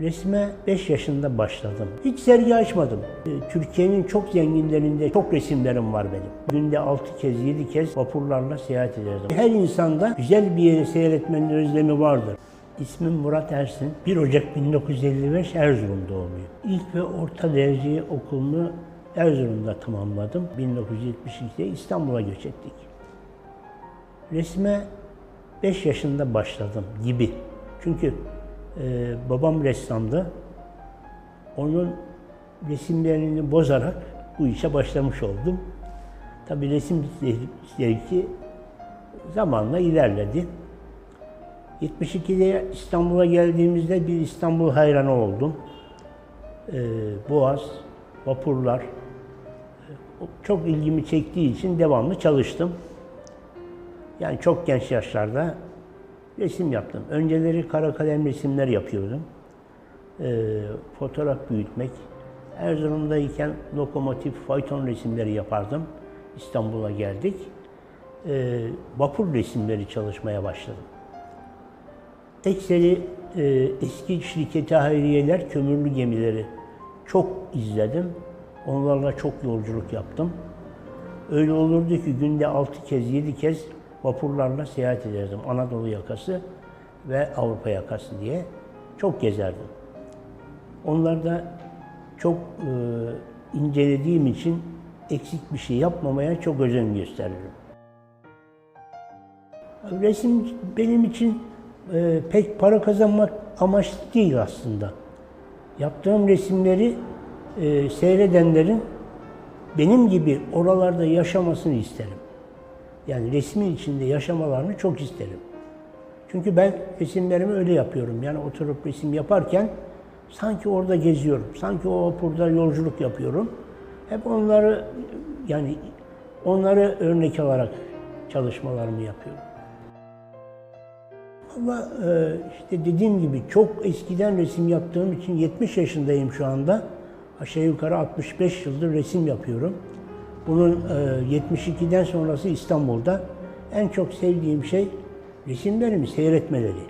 Resme 5 yaşında başladım. Hiç sergi açmadım. Ee, Türkiye'nin çok zenginlerinde çok resimlerim var benim. Günde 6 kez, 7 kez vapurlarla seyahat ederdim. Her insanda güzel bir yeri seyretmenin özlemi vardır. İsmim Murat Ersin. 1 Ocak 1955 Erzurum doğumluyum. İlk ve orta derece okulunu Erzurum'da tamamladım. 1972'de İstanbul'a göç ettik. Resme 5 yaşında başladım gibi. Çünkü e, babam ressamdı. Onun resimlerini bozarak bu işe başlamış oldum. Tabii resim zevki zamanla ilerledi. 72'de İstanbul'a geldiğimizde bir İstanbul hayranı oldum. E, Boğaz, vapurlar çok ilgimi çektiği için devamlı çalıştım. Yani çok genç yaşlarda resim yaptım. Önceleri kara kalem resimler yapıyordum. Ee, fotoğraf büyütmek. Erzurum'dayken lokomotif, fayton resimleri yapardım. İstanbul'a geldik. Ee, vapur resimleri çalışmaya başladım. Ekseri e, eski şirketi hayriyeler, kömürlü gemileri çok izledim. Onlarla çok yolculuk yaptım. Öyle olurdu ki günde 6 kez, 7 kez vapurlarla seyahat ederdim. Anadolu yakası ve Avrupa yakası diye çok gezerdim. Onlarda çok e, incelediğim için eksik bir şey yapmamaya çok özen gösteririm. Resim benim için e, pek para kazanmak amaçlı değil aslında. Yaptığım resimleri e, seyredenlerin benim gibi oralarda yaşamasını isterim. Yani resmin içinde yaşamalarını çok isterim. Çünkü ben resimlerimi öyle yapıyorum. Yani oturup resim yaparken sanki orada geziyorum. Sanki o vapurda yolculuk yapıyorum. Hep onları yani onları örnek alarak çalışmalarımı yapıyorum. Ama e, işte dediğim gibi çok eskiden resim yaptığım için 70 yaşındayım şu anda. Aşağı yukarı 65 yıldır resim yapıyorum. Bunun e, 72'den sonrası İstanbul'da en çok sevdiğim şey resimlerimi seyretmeleri.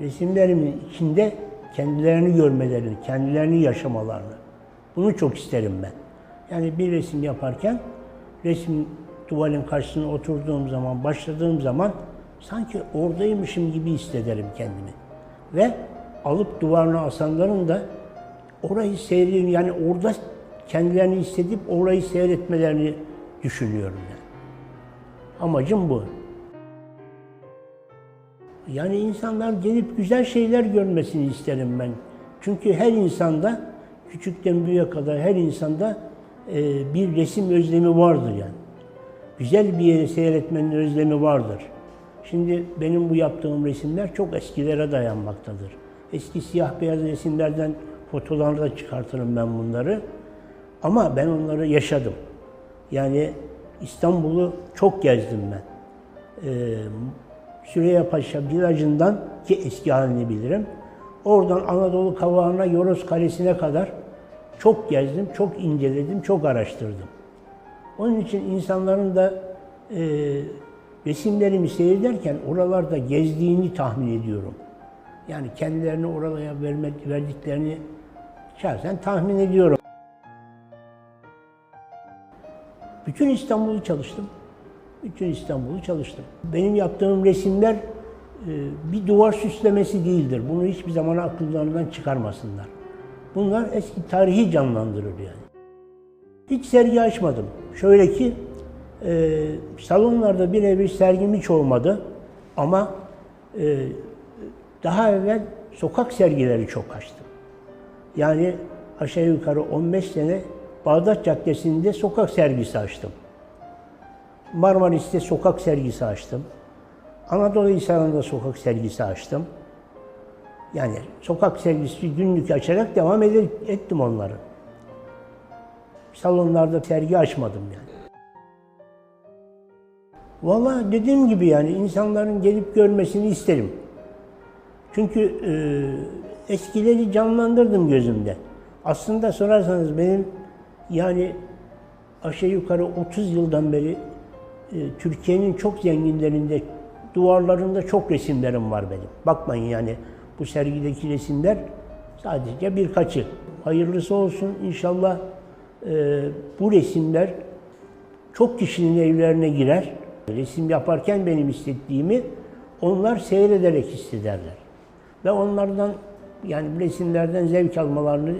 Resimlerimin içinde kendilerini görmelerini, kendilerini yaşamalarını. Bunu çok isterim ben. Yani bir resim yaparken resim tuvalin karşısına oturduğum zaman, başladığım zaman sanki oradaymışım gibi hissederim kendimi. Ve alıp duvarına asanların da orayı seyredeyim yani orada kendilerini hissedip orayı seyretmelerini düşünüyorum yani. Amacım bu. Yani insanlar gelip güzel şeyler görmesini isterim ben. Çünkü her insanda, küçükten büyüğe kadar her insanda e, bir resim özlemi vardır yani. Güzel bir yeri seyretmenin özlemi vardır. Şimdi benim bu yaptığım resimler çok eskilere dayanmaktadır. Eski siyah beyaz resimlerden fotoğraflarla çıkartırım ben bunları. Ama ben onları yaşadım. Yani İstanbul'u çok gezdim ben. Ee, Süreyya Paşa Bilajı'ndan ki eski halini bilirim. Oradan Anadolu Kavağı'na, Yoros Kalesi'ne kadar çok gezdim, çok inceledim, çok araştırdım. Onun için insanların da e, resimlerimi seyrederken oralarda gezdiğini tahmin ediyorum. Yani kendilerini oraya vermek, verdiklerini şahsen tahmin ediyorum. Bütün İstanbul'u çalıştım. Bütün İstanbul'u çalıştım. Benim yaptığım resimler e, bir duvar süslemesi değildir. Bunu hiçbir zaman akıllarından çıkarmasınlar. Bunlar eski tarihi canlandırır yani. Hiç sergi açmadım. Şöyle ki e, salonlarda birebir sergim hiç olmadı. Ama e, daha evvel sokak sergileri çok açtım. Yani aşağı yukarı 15 sene Bağdat Caddesi'nde sokak sergisi açtım. Marmaris'te sokak sergisi açtım. Anadolu Hisarı'nda sokak sergisi açtım. Yani sokak sergisi günlük açarak devam ettim onları. Salonlarda sergi açmadım yani. Vallahi dediğim gibi yani insanların gelip görmesini isterim. Çünkü e, eskileri canlandırdım gözümde. Aslında sorarsanız benim yani aşağı yukarı 30 yıldan beri e, Türkiye'nin çok zenginlerinde duvarlarında çok resimlerim var benim. Bakmayın yani bu sergideki resimler Sadece birkaçı. Hayırlısı olsun inşallah e, bu resimler çok kişinin evlerine girer. Resim yaparken benim istediğimi onlar seyrederek hissederler. Ve onlardan yani resimlerden zevk almalarını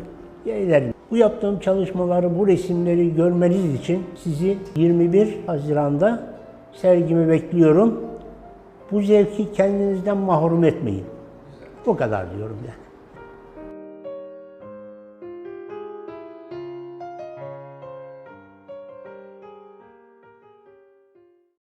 dilerim. Bu yaptığım çalışmaları, bu resimleri görmeniz için sizi 21 Haziran'da sergimi bekliyorum. Bu zevki kendinizden mahrum etmeyin. Bu kadar diyorum yani.